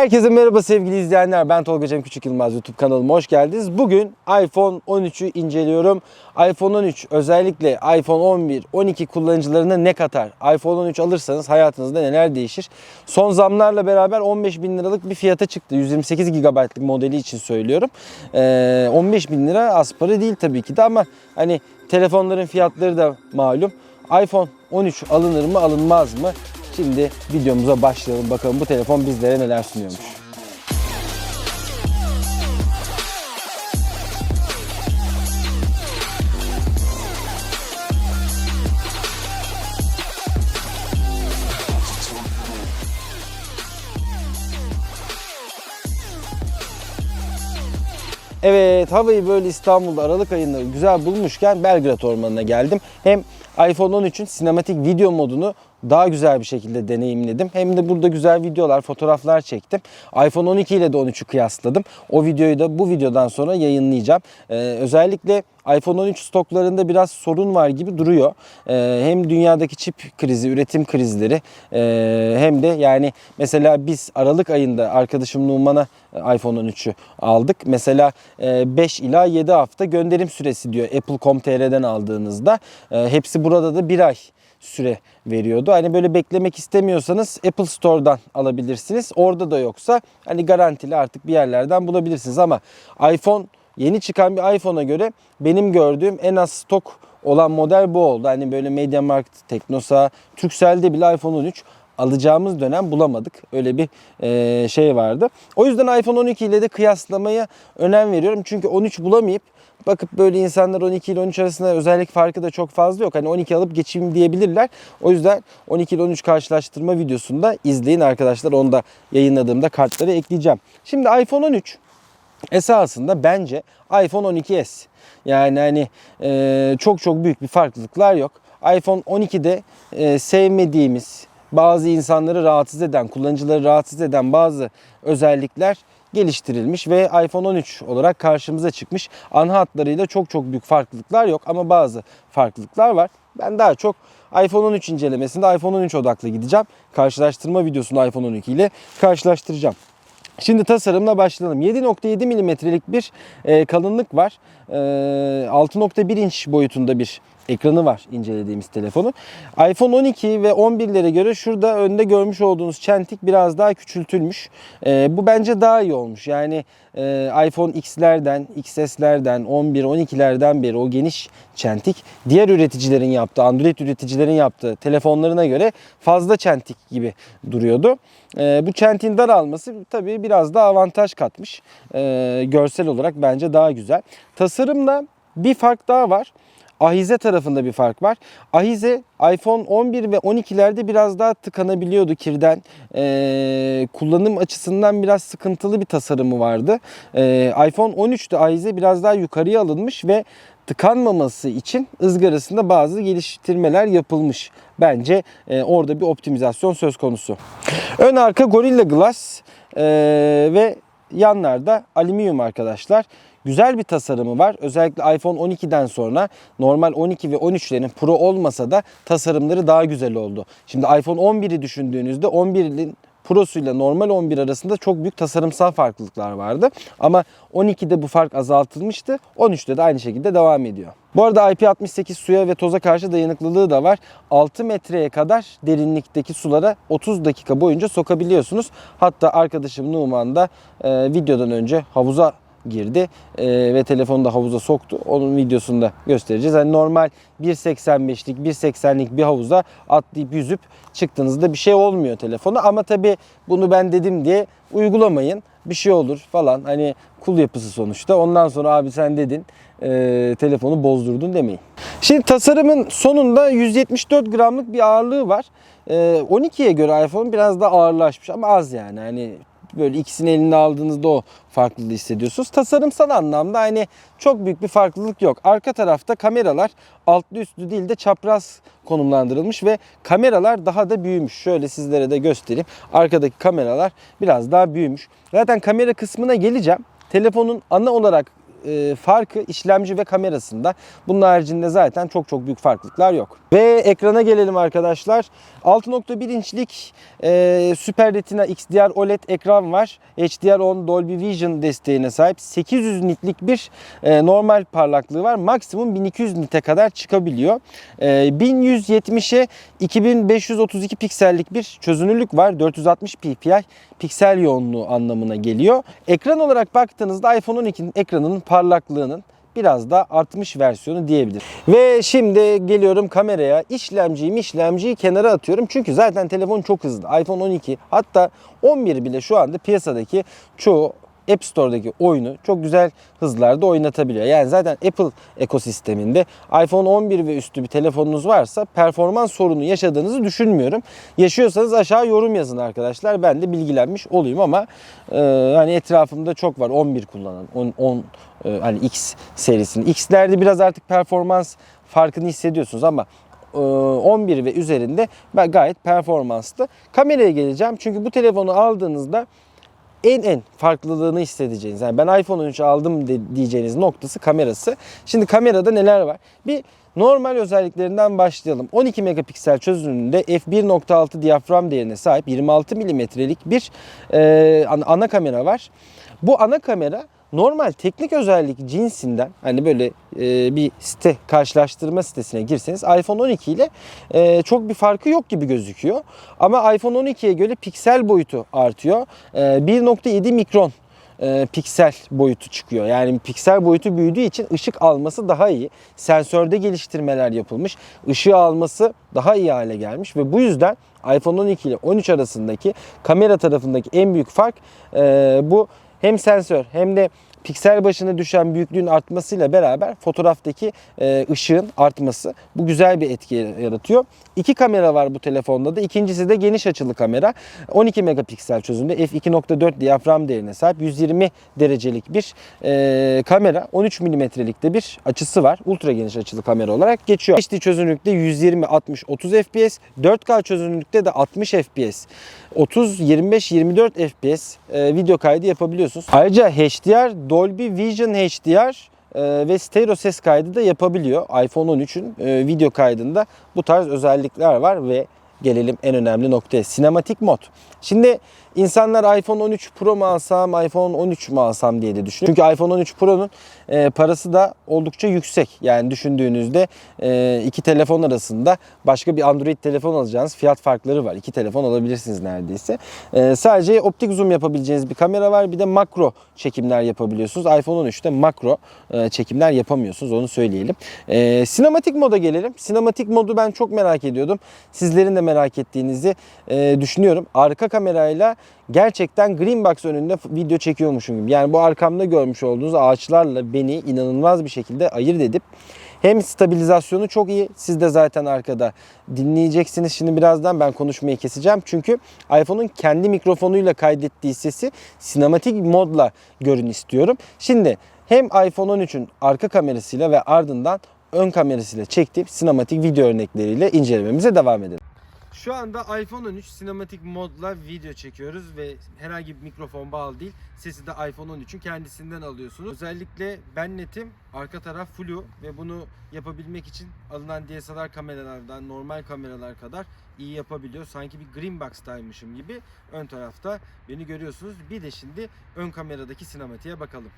Herkese merhaba sevgili izleyenler. Ben Tolga Cem Küçük Yılmaz YouTube kanalıma hoş geldiniz. Bugün iPhone 13'ü inceliyorum. iPhone 13 özellikle iPhone 11, 12 kullanıcılarına ne katar? iPhone 13 alırsanız hayatınızda neler değişir? Son zamlarla beraber 15 bin liralık bir fiyata çıktı. 128 GB'lık modeli için söylüyorum. Ee, 15 bin lira az para değil tabii ki de ama hani telefonların fiyatları da malum. iPhone 13 alınır mı alınmaz mı? Şimdi videomuza başlayalım. Bakalım bu telefon bizlere neler sunuyormuş. Evet havayı böyle İstanbul'da Aralık ayında güzel bulmuşken Belgrad Ormanı'na geldim. Hem iPhone 13'ün sinematik video modunu daha güzel bir şekilde deneyimledim. Hem de burada güzel videolar, fotoğraflar çektim. iPhone 12 ile de 13'ü kıyasladım. O videoyu da bu videodan sonra yayınlayacağım. Ee, özellikle iPhone 13 stoklarında biraz sorun var gibi duruyor. Ee, hem dünyadaki çip krizi, üretim krizleri e, hem de yani mesela biz Aralık ayında arkadaşım Numan'a e, iPhone 13'ü aldık. Mesela e, 5 ila 7 hafta gönderim süresi diyor Apple.com.tr'den aldığınızda. E, hepsi burada da bir ay süre veriyordu. Hani böyle beklemek istemiyorsanız Apple Store'dan alabilirsiniz. Orada da yoksa hani garantili artık bir yerlerden bulabilirsiniz ama iPhone yeni çıkan bir iPhone'a göre benim gördüğüm en az stok olan model bu oldu. Hani böyle MediaMarkt, Teknosa, Turkcell'de bile iPhone 13 alacağımız dönem bulamadık. Öyle bir e, şey vardı. O yüzden iPhone 12 ile de kıyaslamaya önem veriyorum. Çünkü 13 bulamayıp bakıp böyle insanlar 12 ile 13 arasında özellik farkı da çok fazla yok. Hani 12 alıp geçeyim diyebilirler. O yüzden 12 ile 13 karşılaştırma videosunda izleyin arkadaşlar. Onu da yayınladığımda kartları ekleyeceğim. Şimdi iPhone 13 esasında bence iPhone 12s. Yani hani e, çok çok büyük bir farklılıklar yok. iPhone 12'de e, sevmediğimiz, bazı insanları rahatsız eden, kullanıcıları rahatsız eden bazı özellikler geliştirilmiş ve iPhone 13 olarak karşımıza çıkmış. Ana hatlarıyla çok çok büyük farklılıklar yok ama bazı farklılıklar var. Ben daha çok iPhone 13 incelemesinde iPhone 13 odaklı gideceğim. Karşılaştırma videosunda iPhone 12 ile karşılaştıracağım. Şimdi tasarımla başlayalım. 7.7 milimetrelik bir e, kalınlık var. E, 6.1 inç boyutunda bir ekranı var incelediğimiz telefonu. iPhone 12 ve 11'lere göre şurada önde görmüş olduğunuz çentik biraz daha küçültülmüş. E, bu bence daha iyi olmuş. Yani e, iPhone X'lerden, XS'lerden, 11, 12'lerden beri o geniş çentik diğer üreticilerin yaptığı, Android üreticilerin yaptığı telefonlarına göre fazla çentik gibi duruyordu. E, bu çentiğin daralması tabii biraz daha avantaj katmış. E, görsel olarak bence daha güzel. Tasarımda bir fark daha var. Ahize tarafında bir fark var. Ahize iPhone 11 ve 12'lerde biraz daha tıkanabiliyordu kirden. Ee, kullanım açısından biraz sıkıntılı bir tasarımı vardı. Ee, iPhone 13'te ahize biraz daha yukarıya alınmış ve tıkanmaması için ızgarasında bazı geliştirmeler yapılmış. Bence e, orada bir optimizasyon söz konusu. Ön arka Gorilla Glass e, ve yanlarda alüminyum arkadaşlar. Güzel bir tasarımı var. Özellikle iPhone 12'den sonra normal 12 ve 13'lerin Pro olmasa da tasarımları daha güzel oldu. Şimdi iPhone 11'i düşündüğünüzde 11'in Pro'suyla normal 11 arasında çok büyük tasarımsal farklılıklar vardı. Ama 12'de bu fark azaltılmıştı. 13'te de aynı şekilde devam ediyor. Bu arada IP68 suya ve toza karşı dayanıklılığı da var. 6 metreye kadar derinlikteki sulara 30 dakika boyunca sokabiliyorsunuz. Hatta arkadaşım Numan da e, videodan önce havuza girdi e, ve telefonu da havuza soktu. Onun videosunu da göstereceğiz. Yani normal 1.85'lik 1.80'lik bir havuza atlayıp yüzüp çıktığınızda bir şey olmuyor telefona. Ama tabii bunu ben dedim diye uygulamayın. Bir şey olur falan. Hani kul yapısı sonuçta. Ondan sonra abi sen dedin e, telefonu bozdurdun demeyin. Şimdi tasarımın sonunda 174 gramlık bir ağırlığı var. E, 12'ye göre iPhone biraz daha ağırlaşmış ama az yani. Hani böyle ikisini elinde aldığınızda o farklılığı hissediyorsunuz. Tasarımsal anlamda hani çok büyük bir farklılık yok. Arka tarafta kameralar altlı üstlü değil de çapraz konumlandırılmış ve kameralar daha da büyümüş. Şöyle sizlere de göstereyim. Arkadaki kameralar biraz daha büyümüş. Zaten kamera kısmına geleceğim. Telefonun ana olarak e, farkı işlemci ve kamerasında. Bunun haricinde zaten çok çok büyük farklılıklar yok. Ve ekrana gelelim arkadaşlar. 6.1 inçlik e, Super Retina XDR OLED ekran var. HDR10 Dolby Vision desteğine sahip. 800 nitlik bir e, normal parlaklığı var. Maksimum 1200 nite kadar çıkabiliyor. E, 1170'e 2532 piksellik bir çözünürlük var. 460 ppi piksel yoğunluğu anlamına geliyor. Ekran olarak baktığınızda iPhone 12'nin ekranının parlaklığının biraz da artmış versiyonu diyebilir. Ve şimdi geliyorum kameraya. İşlemciyi işlemciyi kenara atıyorum. Çünkü zaten telefon çok hızlı. iPhone 12 hatta 11 bile şu anda piyasadaki çoğu App Store'daki oyunu çok güzel hızlarda oynatabiliyor. Yani zaten Apple ekosisteminde iPhone 11 ve üstü bir telefonunuz varsa performans sorunu yaşadığınızı düşünmüyorum. Yaşıyorsanız aşağı yorum yazın arkadaşlar. Ben de bilgilenmiş olayım ama e, hani etrafımda çok var 11 kullanan 10, 10 e, hani X serisinin. X'lerde biraz artık performans farkını hissediyorsunuz ama e, 11 ve üzerinde gayet performanslı. Kameraya geleceğim çünkü bu telefonu aldığınızda en en farklılığını hissedeceğiniz. Yani ben iPhone 13 aldım de, diyeceğiniz noktası kamerası. Şimdi kamerada neler var? Bir normal özelliklerinden başlayalım. 12 megapiksel çözünürlüğünde f1.6 diyafram değerine sahip 26 milimetrelik bir e, ana, kamera var. Bu ana kamera normal teknik özellik cinsinden hani böyle e, bir site karşılaştırma sitesine girseniz iPhone 12 ile e, çok bir farkı yok gibi gözüküyor. Ama iPhone 12'ye göre piksel boyutu artıyor. E, 1.7 mikron e, piksel boyutu çıkıyor. Yani piksel boyutu büyüdüğü için ışık alması daha iyi. Sensörde geliştirmeler yapılmış. Işığı alması daha iyi hale gelmiş ve bu yüzden iPhone 12 ile 13 arasındaki kamera tarafındaki en büyük fark e, bu hem sensör hem de piksel başına düşen büyüklüğün artmasıyla beraber fotoğraftaki e, ışığın artması bu güzel bir etki yaratıyor. İki kamera var bu telefonda da. İkincisi de geniş açılı kamera. 12 megapiksel çözünürlüğünde f2.4 diyafram değerine sahip 120 derecelik bir e, kamera. 13 milimetrelik de bir açısı var. Ultra geniş açılı kamera olarak geçiyor. HD çözünürlükte 120 60 30 fps, 4K çözünürlükte de 60 fps. 30 25 24 fps e, video kaydı yapabiliyorsunuz. Ayrıca HDR Dolby Vision HDR e, ve stereo ses kaydı da yapabiliyor. iPhone 13'ün e, video kaydında bu tarz özellikler var ve gelelim en önemli noktaya. Sinematik mod. Şimdi insanlar iPhone 13 Pro mu alsam, iPhone 13 mu alsam diye de düşünüyor. Çünkü iPhone 13 Pro'nun e, parası da oldukça yüksek. Yani düşündüğünüzde e, iki telefon arasında başka bir Android telefon alacağınız fiyat farkları var. İki telefon alabilirsiniz neredeyse. E, sadece optik zoom yapabileceğiniz bir kamera var. Bir de makro çekimler yapabiliyorsunuz. iPhone 13'te makro e, çekimler yapamıyorsunuz. Onu söyleyelim. E, sinematik moda gelelim. Sinematik modu ben çok merak ediyordum. Sizlerin de merak ettiğinizi e, düşünüyorum. Arka kamerayla gerçekten green box önünde video çekiyormuşum gibi. Yani bu arkamda görmüş olduğunuz ağaçlarla beni inanılmaz bir şekilde ayırt edip hem stabilizasyonu çok iyi. Siz de zaten arkada dinleyeceksiniz. Şimdi birazdan ben konuşmayı keseceğim. Çünkü iPhone'un kendi mikrofonuyla kaydettiği sesi sinematik modla görün istiyorum. Şimdi hem iPhone 13'ün arka kamerasıyla ve ardından ön kamerasıyla çektiğim sinematik video örnekleriyle incelememize devam edelim. Şu anda iPhone 13 sinematik modla video çekiyoruz ve herhangi bir mikrofon bağlı değil. Sesi de iPhone 13'ün kendisinden alıyorsunuz. Özellikle ben netim, arka taraf flu ve bunu yapabilmek için alınan DSLR kameralardan normal kameralar kadar iyi yapabiliyor. Sanki bir green box'taymışım gibi ön tarafta beni görüyorsunuz. Bir de şimdi ön kameradaki sinematiğe bakalım.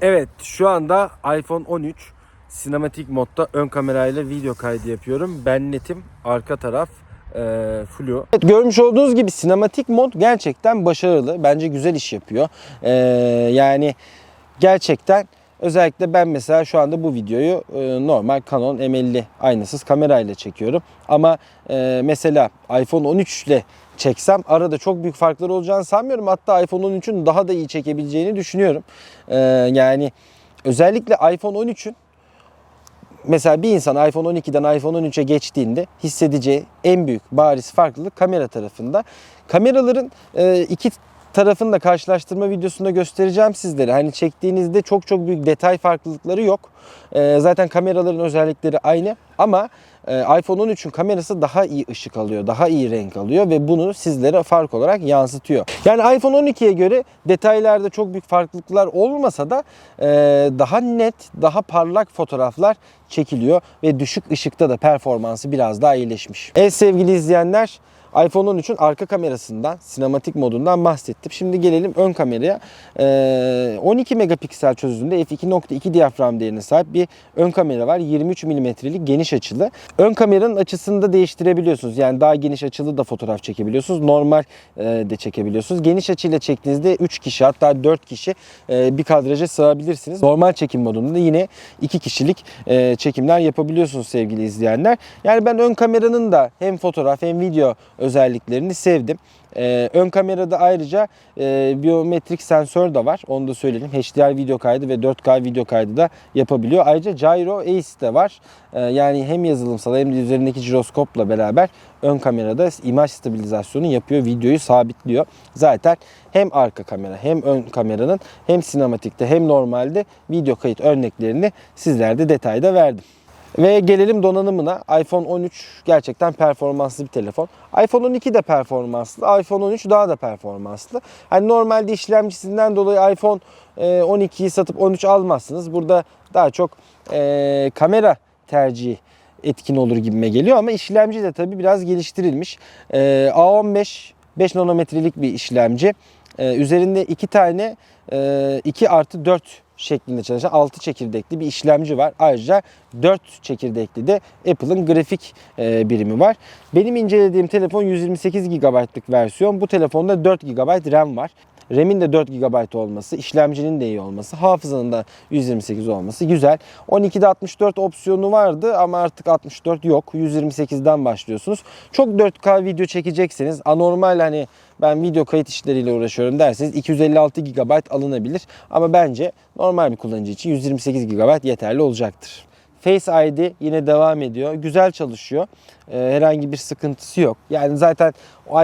Evet şu anda iPhone 13 sinematik modda ön kamerayla video kaydı yapıyorum. Ben netim arka taraf e, flu. Evet, görmüş olduğunuz gibi sinematik mod gerçekten başarılı. Bence güzel iş yapıyor. E, yani gerçekten özellikle ben mesela şu anda bu videoyu e, normal Canon M50 aynasız kamerayla çekiyorum. Ama e, mesela iPhone 13 ile çeksem arada çok büyük farklar olacağını sanmıyorum. Hatta iPhone 13'ün daha da iyi çekebileceğini düşünüyorum. E, yani özellikle iPhone 13'ün mesela bir insan iPhone 12'den iPhone 13'e geçtiğinde hissedeceği en büyük bariz farklılık kamera tarafında. Kameraların e, iki tarafını da karşılaştırma videosunda göstereceğim sizlere. Hani çektiğinizde çok çok büyük detay farklılıkları yok. E, zaten kameraların özellikleri aynı ama iPhone 13'ün kamerası daha iyi ışık alıyor, daha iyi renk alıyor ve bunu sizlere fark olarak yansıtıyor. Yani iPhone 12'ye göre detaylarda çok büyük farklılıklar olmasa da e, daha net, daha parlak fotoğraflar çekiliyor ve düşük ışıkta da performansı biraz daha iyileşmiş. Evet sevgili izleyenler iPhone 13'ün arka kamerasından, sinematik modundan bahsettim. Şimdi gelelim ön kameraya. Ee, 12 megapiksel çözünürlüğünde f2.2 diyafram değerine sahip bir ön kamera var. 23 milimetrelik geniş açılı. Ön kameranın açısını da değiştirebiliyorsunuz. Yani daha geniş açılı da fotoğraf çekebiliyorsunuz. Normal e, de çekebiliyorsunuz. Geniş açıyla çektiğinizde 3 kişi hatta 4 kişi e, bir kadraja sığabilirsiniz. Normal çekim modunda yine 2 kişilik e, çekimler yapabiliyorsunuz sevgili izleyenler. Yani ben ön kameranın da hem fotoğraf hem video özelliklerini sevdim. Ee, ön kamerada ayrıca e, biyometrik sensör de var. Onu da söyleyelim. HDR video kaydı ve 4K video kaydı da yapabiliyor. Ayrıca Gyro Ace de var. Ee, yani hem yazılımsal hem de üzerindeki jiroskopla beraber ön kamerada imaj stabilizasyonu yapıyor. Videoyu sabitliyor. Zaten hem arka kamera hem ön kameranın hem sinematikte hem normalde video kayıt örneklerini sizlerde detayda verdim. Ve gelelim donanımına. iPhone 13 gerçekten performanslı bir telefon. iPhone 12 de performanslı. iPhone 13 daha da performanslı. Hani normalde işlemcisinden dolayı iPhone e, 12'yi satıp 13 almazsınız. Burada daha çok e, kamera tercihi etkin olur gibime geliyor ama işlemci de tabii biraz geliştirilmiş. E, A15 5 nanometrelik bir işlemci. E, üzerinde iki tane e, 2 artı 4 şeklinde çalışan 6 çekirdekli bir işlemci var. Ayrıca 4 çekirdekli de Apple'ın grafik e, birimi var. Benim incelediğim telefon 128 GB'lık versiyon. Bu telefonda 4 GB RAM var. RAM'in de 4 GB olması, işlemcinin de iyi olması, hafızanın da 128 olması güzel. 12'de 64 opsiyonu vardı ama artık 64 yok. 128'den başlıyorsunuz. Çok 4K video çekecekseniz anormal hani ben video kayıt işleriyle uğraşıyorum derseniz 256 GB alınabilir. Ama bence normal bir kullanıcı için 128 GB yeterli olacaktır. Face ID yine devam ediyor. Güzel çalışıyor. Ee, herhangi bir sıkıntısı yok. Yani zaten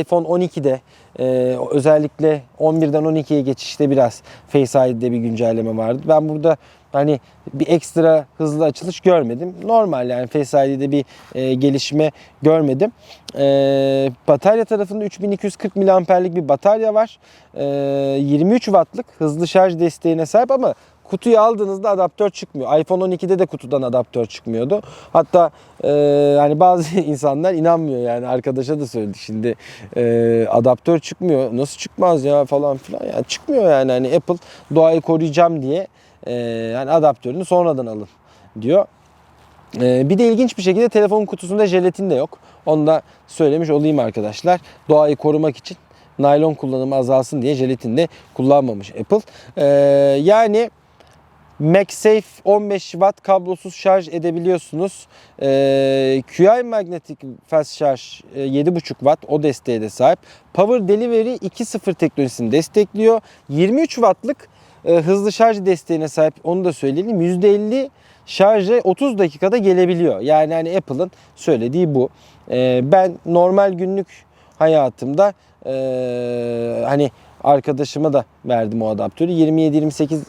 iPhone 12'de e, özellikle 11'den 12'ye geçişte biraz Face ID'de bir güncelleme vardı. Ben burada hani bir ekstra hızlı açılış görmedim. Normal yani Face ID'de bir e, gelişme görmedim. E, batarya tarafında 3240 mAh'lik bir batarya var. E, 23 wattlık hızlı şarj desteğine sahip ama kutuyu aldığınızda adaptör çıkmıyor. iPhone 12'de de kutudan adaptör çıkmıyordu. Hatta e, hani bazı insanlar inanmıyor yani arkadaşa da söyledik şimdi e, adaptör çıkmıyor. Nasıl çıkmaz ya falan filan. Yani çıkmıyor yani hani Apple doğayı koruyacağım diye e, yani adaptörünü sonradan alın diyor. E, bir de ilginç bir şekilde telefonun kutusunda jelatin de yok. Onu da söylemiş olayım arkadaşlar. Doğayı korumak için naylon kullanımı azalsın diye jelatin de kullanmamış Apple. E, yani MagSafe 15 Watt kablosuz şarj edebiliyorsunuz. Ee, QI Magnetic Fast Charge e, 7.5 Watt o desteğe de sahip. Power Delivery 2.0 teknolojisini destekliyor. 23 Watt'lık e, hızlı şarj desteğine sahip onu da söyleyelim. %50 şarja 30 dakikada gelebiliyor. Yani hani Apple'ın söylediği bu. Ee, ben normal günlük hayatımda e, hani arkadaşıma da verdim o adaptörü. 27-28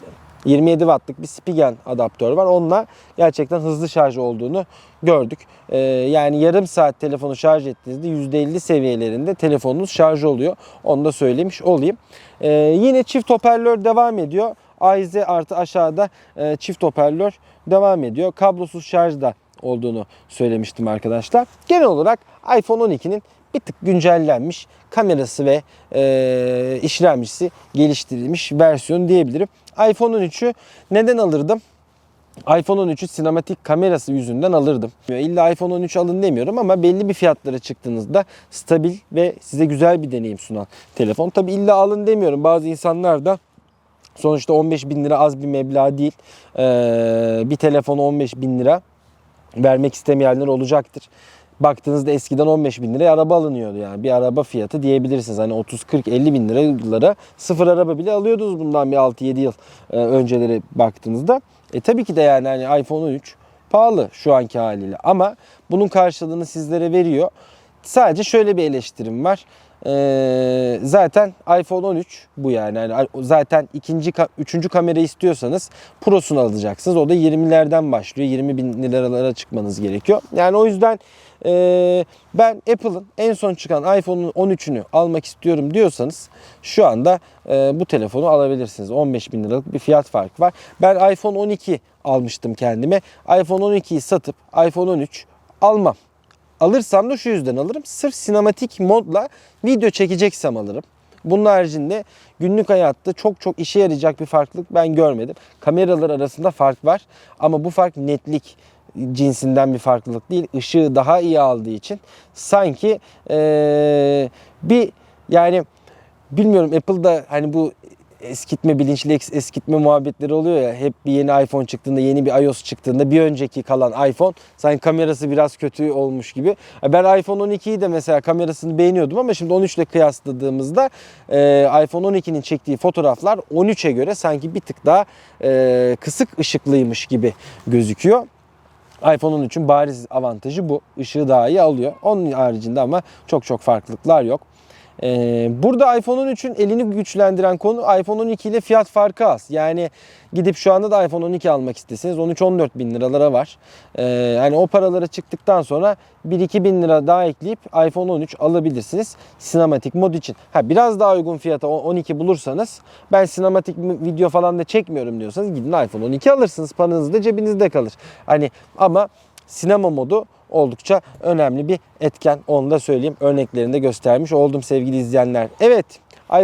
27 wattlık bir Spigen adaptör var. Onunla gerçekten hızlı şarj olduğunu gördük. Ee, yani yarım saat telefonu şarj ettiğinizde %50 seviyelerinde telefonunuz şarj oluyor. Onu da söylemiş olayım. Ee, yine çift hoparlör devam ediyor. AIZ artı aşağıda e, çift hoparlör devam ediyor. Kablosuz şarj da olduğunu söylemiştim arkadaşlar. Genel olarak iPhone 12'nin bir tık güncellenmiş kamerası ve e, işlemcisi geliştirilmiş versiyon diyebilirim. iPhone 13'ü neden alırdım? iPhone 13'ü sinematik kamerası yüzünden alırdım. İlla iPhone 13 alın demiyorum ama belli bir fiyatlara çıktığınızda stabil ve size güzel bir deneyim sunan telefon. Tabi illa alın demiyorum. Bazı insanlar da sonuçta 15 bin lira az bir meblağ değil. Ee, bir telefon 15 bin lira vermek istemeyenler olacaktır baktığınızda eskiden 15 bin liraya araba alınıyordu yani. Bir araba fiyatı diyebilirsiniz. Hani 30, 40, 50 bin liralara sıfır araba bile alıyordunuz bundan bir 6-7 yıl e, önceleri baktığınızda. E tabii ki de yani hani iPhone 13 pahalı şu anki haliyle ama bunun karşılığını sizlere veriyor. Sadece şöyle bir eleştirim var. Ee, zaten iPhone 13 bu yani. yani zaten ikinci üçüncü kamera istiyorsanız Pro'sunu alacaksınız. O da 20'lerden başlıyor. 20 bin liralara çıkmanız gerekiyor. Yani o yüzden ee, ben Apple'ın en son çıkan iPhone'un 13'ünü almak istiyorum diyorsanız şu anda e, bu telefonu alabilirsiniz. 15 bin liralık bir fiyat farkı var. Ben iPhone 12 almıştım kendime. iPhone 12'yi satıp iPhone 13 almam. Alırsam da şu yüzden alırım. Sırf sinematik modla video çekeceksem alırım. Bunun haricinde günlük hayatta çok çok işe yarayacak bir farklılık ben görmedim. Kameralar arasında fark var ama bu fark netlik cinsinden bir farklılık değil. Işığı daha iyi aldığı için sanki eee, bir yani bilmiyorum Apple'da hani bu eskitme bilinçli eskitme muhabbetleri oluyor ya hep bir yeni iPhone çıktığında yeni bir iOS çıktığında bir önceki kalan iPhone sanki kamerası biraz kötü olmuş gibi. Ben iPhone 12'yi de mesela kamerasını beğeniyordum ama şimdi 13 ile kıyasladığımızda e, iPhone 12'nin çektiği fotoğraflar 13'e göre sanki bir tık daha e, kısık ışıklıymış gibi gözüküyor iPhone 13'ün bariz avantajı bu. Işığı daha iyi alıyor. Onun haricinde ama çok çok farklılıklar yok. Ee, burada iPhone 13'ün elini güçlendiren konu iPhone 12 ile fiyat farkı az. Yani gidip şu anda da iPhone 12 almak isteseniz 13-14 bin liralara var. Ee, yani o paralara çıktıktan sonra 1-2 bin lira daha ekleyip iPhone 13 alabilirsiniz. Sinematik mod için. Ha, biraz daha uygun fiyata o- 12 bulursanız ben sinematik video falan da çekmiyorum diyorsanız gidin iPhone 12 alırsınız. Paranız da cebinizde kalır. Hani ama sinema modu oldukça önemli bir etken. Onu da söyleyeyim. Örneklerini de göstermiş oldum sevgili izleyenler. Evet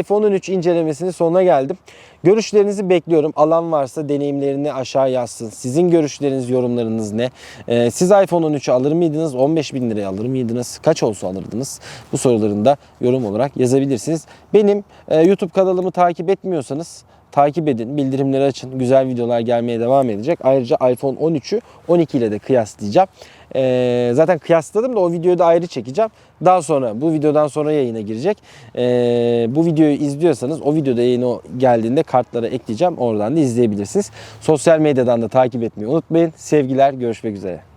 iPhone 13 incelemesinin sonuna geldim. Görüşlerinizi bekliyorum. Alan varsa deneyimlerini aşağı yazsın. Sizin görüşleriniz, yorumlarınız ne? Ee, siz iPhone 13'ü alır mıydınız? 15 bin liraya alır mıydınız? Kaç olsa alırdınız? Bu soruların da yorum olarak yazabilirsiniz. Benim e, YouTube kanalımı takip etmiyorsanız takip edin, bildirimleri açın. Güzel videolar gelmeye devam edecek. Ayrıca iPhone 13'ü 12 ile de kıyaslayacağım. Ee, zaten kıyasladım da o videoyu da ayrı çekeceğim. Daha sonra bu videodan sonra yayına girecek. Ee, bu videoyu izliyorsanız o videoda yayına geldiğinde kartlara ekleyeceğim. Oradan da izleyebilirsiniz. Sosyal medyadan da takip etmeyi unutmayın. Sevgiler, görüşmek üzere.